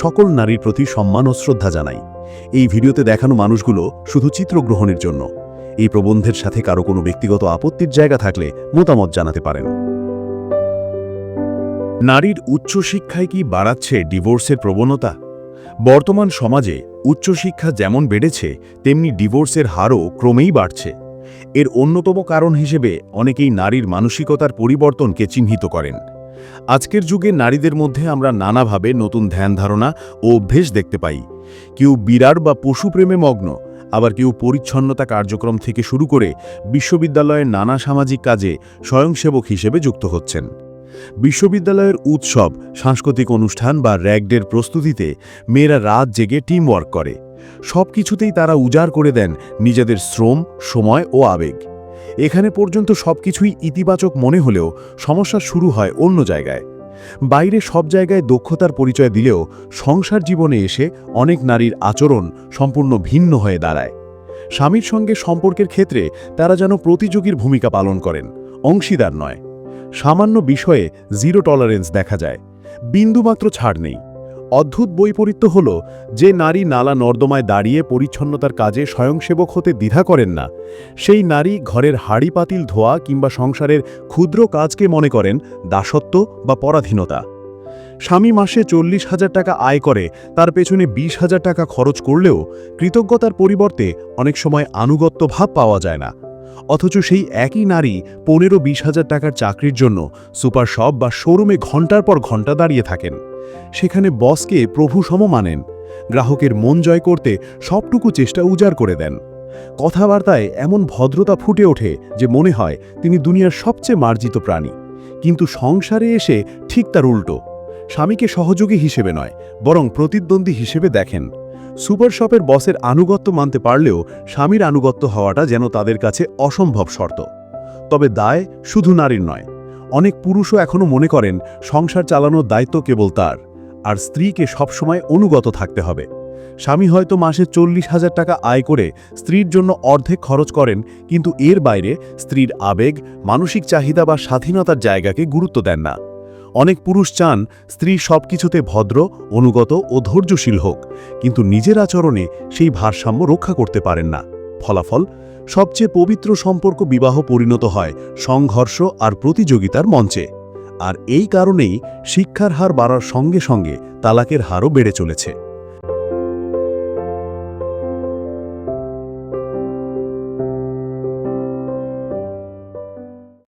সকল নারীর প্রতি সম্মান ও শ্রদ্ধা জানাই। এই ভিডিওতে দেখানো মানুষগুলো শুধু চিত্রগ্রহণের জন্য। এই প্রবন্ধের সাথে কারও কোনো ব্যক্তিগত আপত্তির জায়গা থাকলে মতামত জানাতে পারেন। নারীর উচ্চশিক্ষায় কি বাড়াচ্ছে ডিভোর্সের প্রবণতা? বর্তমান সমাজে উচ্চশিক্ষা যেমন বেড়েছে, তেমনি ডিভোর্সের হারও ক্রমেই বাড়ছে। এর অন্যতম কারণ হিসেবে অনেকেই নারীর মানসিকতার পরিবর্তনকে চিহ্নিত করেন। আজকের যুগে নারীদের মধ্যে আমরা নানাভাবে নতুন ধ্যান ধারণা ও অভ্যেস দেখতে পাই। কেউ বিরাট বা পশুপ্রেমে মগ্ন, আবার কেউ পরিচ্ছন্নতা কার্যক্রম থেকে শুরু করে বিশ্ববিদ্যালয়ের নানা সামাজিক কাজে স্বয়ংসেবক হিসেবে যুক্ত হচ্ছেন। বিশ্ববিদ্যালয়ের উৎসব, সাংস্কৃতিক অনুষ্ঠান বা র্যাগডের প্রস্তুতিতে মেয়েরা রাত জেগে টিম ওয়ার্ক করে। সব কিছুতেই তারা উজাড় করে দেন নিজেদের শ্রম, সময় ও আবেগ। এখানে পর্যন্ত সবকিছুই ইতিবাচক মনে হলেও সমস্যা শুরু হয় অন্য জায়গায়। বাইরে সব জায়গায় দক্ষতার পরিচয় দিলেও সংসার জীবনে এসে অনেক নারীর আচরণ সম্পূর্ণ ভিন্ন হয়ে দাঁড়ায়। স্বামীর সঙ্গে সম্পর্কের ক্ষেত্রে তারা যেন প্রতিযোগীর ভূমিকা পালন করেন, অংশীদার নয়। সামান্য বিষয়ে জিরো টলারেন্স দেখা যায়। বিন্দুমাত্র ছাড় নেই। অদ্ভুত বৈপরীত্য হল যে নারী নালা নর্দমায় দাঁড়িয়ে পরিচ্ছন্নতার কাজে স্বয়ংসেবক হতে দ্বিধা করেন না। সেই নারী ঘরের হাড়ি পাতিল ধোয়া কিংবা সংসারের ক্ষুদ্র কাজকে মনে করেন দাসত্ব বা পরাধীনতা। স্বামী মাসে চল্লিশ হাজার টাকা আয় করে, তার পেছনে বিশ হাজার টাকা খরচ করলেও কৃতজ্ঞতার পরিবর্তে অনেক সময় আনুগত্য ভাব পাওয়া যায় না। অথচ সেই একই নারী পনেরো বিশ হাজার টাকার চাকরির জন্য সুপার শপ বা শোরুমে ঘণ্টার পর ঘণ্টা দাঁড়িয়ে থাকেন। সেখানে বসকে প্রভু সম মানেন, গ্রাহকের মন জয় করতে সবটুকু চেষ্টা উজাড় করে দেন। কথাবার্তায় এমন ভদ্রতা ফুটে ওঠে যে মনে হয় তিনি দুনিয়ার সবচেয়ে মার্জিত প্রাণী। কিন্তু সংসারে এসে ঠিক তার উল্টো। স্বামীকে সহযোগী হিসেবে নয়, বরং প্রতিদ্বন্দ্বী হিসেবে দেখেন। সুপার শপের বসের আনুগত্য মানতে পারলেও স্বামীর আনুগত্য হওয়াটা যেন তাদের কাছে অসম্ভব শর্ত। তবে দায় শুধু নারীর নয় অনেক পুরুষও এখনও মনে করেন সংসার চালানোর দায়িত্ব কেবল তার, আর স্ত্রীকে সবসময় অনুগত থাকতে হবে। স্বামী হয়তো মাসে চল্লিশ হাজার টাকা আয় করে স্ত্রীর জন্য অর্ধেক খরচ করেন, কিন্তু এর বাইরে স্ত্রীর আবেগ, মানসিক চাহিদা বা স্বাধীনতার জায়গাকে গুরুত্ব দেন না। অনেক পুরুষ চান স্ত্রী সবকিছুতে ভদ্র, অনুগত ও ধৈর্যশীল হোক, কিন্তু নিজের আচরণে সেই ভারসাম্য রক্ষা করতে পারেন না। ফলাফল সবচেয়ে পবিত্র সম্পর্ক বিবাহ পরিণত হয় সংঘর্ষ আর প্রতিযোগিতার মঞ্চে। আর এই কারণেই শিক্ষার হার বাড়ার সঙ্গে সঙ্গে তালাকের হারও বেড়ে চলেছে।